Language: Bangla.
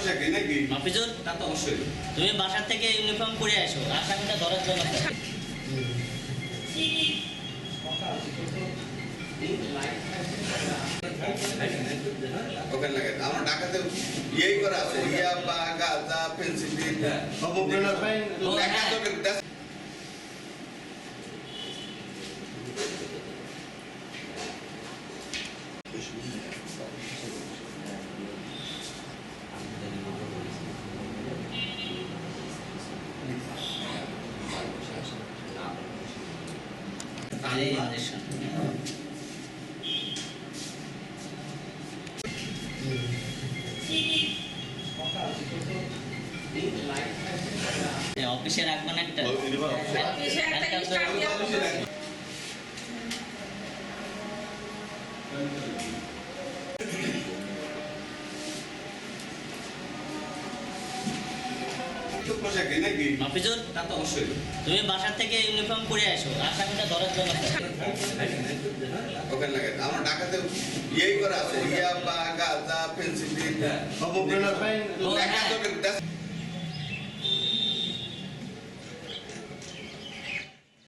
নাকি? মাফিজুর তা তো অবশ্যই। তুমি বাসা থেকে ইউনিফর্ম পরে আসো আসামিটা ধরার জন্য ওখানে লাগে আমার ঢাকাতে ইয়েই করা আছে ইয়া বা গাঁজা পেন্সিল অবপ্রেরণা পাই ঢাকা তো এই ইঞ্জেকশন অফিসে রাখবেন একটা? অফিসে একটা একটা তো পোশাকে নাকি? মাফিজুর? তা তো অবশ্যই। তুমি বাসা থেকে ইউনিফর্ম পরে আসো আসামিটা ধরার জন্য ওখানে লাগে। আমার ঢাকাতে ইয়েই করা আছে ইয়া বা গাজা পেন্সিল অবপ্রেরণা